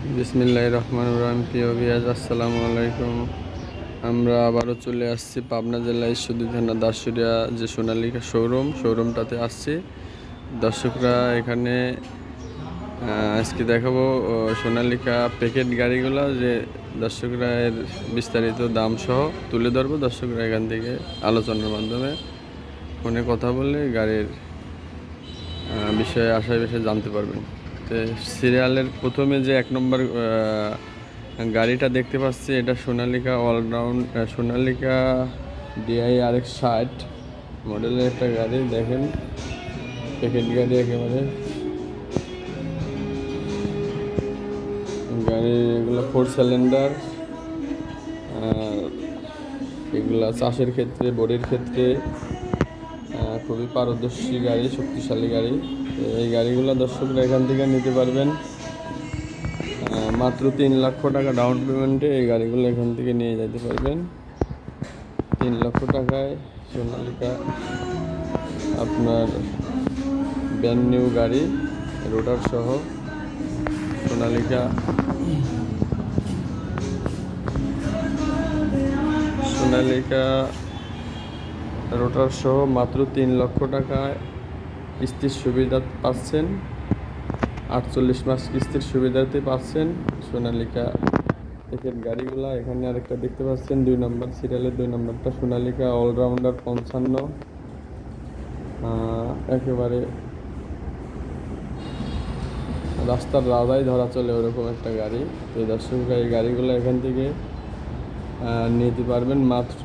বিসমিল্লাহ রহমান রহিম। প্রিয় বিয়াজ আসসালামু আলাইকুম। আমরা আবারও চলে আসছি পাবনা জেলায় সুদী থানা দাসুরিয়া যে সোনালিকা শোরুম। শোরুমটাতে আসছি। দর্শকরা এখানে আজকে দেখাবো সোনালিকা প্যাকেট গাড়িগুলো যে দর্শকরা এর বিস্তারিত দাম সহ তুলে ধরবো। দর্শকরা এখান থেকে আলোচনার মাধ্যমে ফোনে কথা বলে গাড়ির বিষয়ে আশায় বিষয়ে জানতে পারবেন। তো সিরিয়ালের প্রথমে যে এক নম্বর গাড়িটা দেখতে পাচ্ছি, এটা Sonalika all round Sonalika DI R X ষাট মডেলের একটা গাড়ি, দেখেন। প্যাকেট গাড়ি একেবারে। গাড়ি এগুলো ফোর সিলিন্ডার এগুলা চাষের ক্ষেত্রে, বডির ক্ষেত্রে। খুবই পারদর্শী গাড়ি, শক্তিশালী গাড়ি। এই গাড়িগুলো দর্শকরা এখান থেকে নিতে পারবেন। মাত্র তিন লক্ষ টাকা ডাউন পেমেন্টে এই গাড়িগুলো এখান থেকে নিয়ে যেতে পারবেন। তিন লক্ষ টাকায় সোনালিকা আপনার ব্যান্ড নিউ গাড়ি রোটার সহ সোনালিকা সোনালিকা রোটার সহ মাত্র তিন লক্ষ টাকায় কিস্তির সুবিধা পাচ্ছেন। আটচল্লিশ মাস কিস্তির সুবিধাতে পাচ্ছেন। সোনালিকা প্যাকেট গাড়িগুলা, এখানে আরেকটা দেখতে পাচ্ছেন, দুই নম্বর সিরিয়ালের দুই নম্বরটা। সোনালিকা অলরাউন্ডার পঞ্চান্ন। একেবারে রাস্তার রাজাই ধরা চলে ওরকম একটা গাড়ি। তো দর্শকরা এই গাড়িগুলো এখান থেকে নিতে পারবেন মাত্র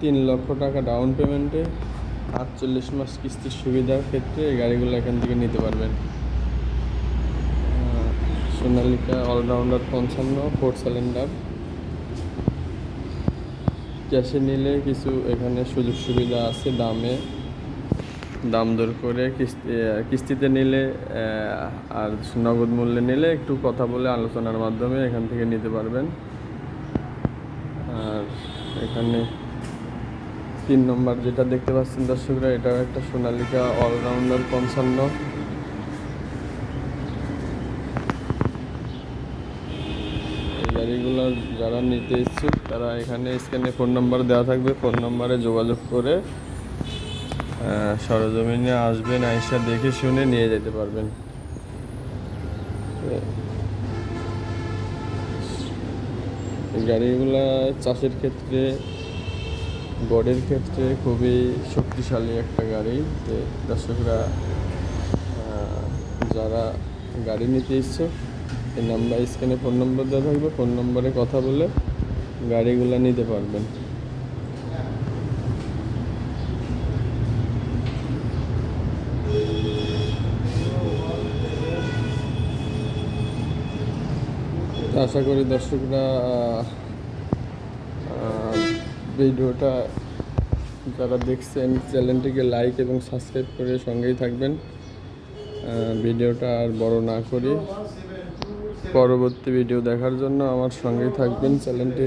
তিন লক্ষ টাকা ডাউন পেমেন্টে আটচল্লিশ মাস কিস্তির সুবিধার ক্ষেত্রে এই গাড়িগুলো এখান থেকে নিতে পারবেন। সোনালিকা অলরাউন্ডার পঞ্চান্ন ফোর সিলিন্ডার ক্যাশে নিলে কিছু এখানে সুযোগ সুবিধা আছে দামে। দাম দর করে কিস্তি কিস্তিতে নিলে আর নগদ মূল্যে নিলে একটু কথা বলে আলোচনার মাধ্যমে এখান থেকে নিতে পারবেন। আর এখানে তিন নম্বর যেটা দেখতে পাচ্ছেন দর্শকরা, এটাও একটা সোনালিকা অলরাউন্ডার পঞ্চান্ন। গাড়িগুলো যারা নিতে ইচ্ছুক, তারা এখানে স্ক্যানে ফোন নাম্বার দেওয়া থাকবে। ফোন নাম্বারে যোগাযোগ করে সরজমিনে আসবেন, আইসা দেখে শুনে নিয়ে যেতে পারবেন। গাড়িগুলা চাষের ক্ষেত্রে বডির ক্ষেত্রে খুবই শক্তিশালী একটা গাড়ি। তো দর্শকরা যারা গাড়ি নিতে ইচ্ছুক এই নাম্বার স্ক্যানে ফোন নম্বর দেওয়া থাকবে। ফোন নম্বরে কথা বলে গাড়িগুলো নিতে পারবেন। আশা করি দর্শকরা ভিডিওটা যারা দেখছেন, চ্যানেলটিকে লাইক এবং সাবস্ক্রাইব করে সঙ্গেই থাকবেন। ভিডিওটা আর বড় না করি। পরবর্তী ভিডিও দেখার জন্য আমার সঙ্গেই থাকবেন। চ্যানেলটি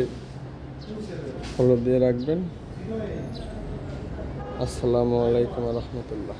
ফলো দিয়ে রাখবেন। আসসালামু আলাইকুম রহমতুল্লাহ।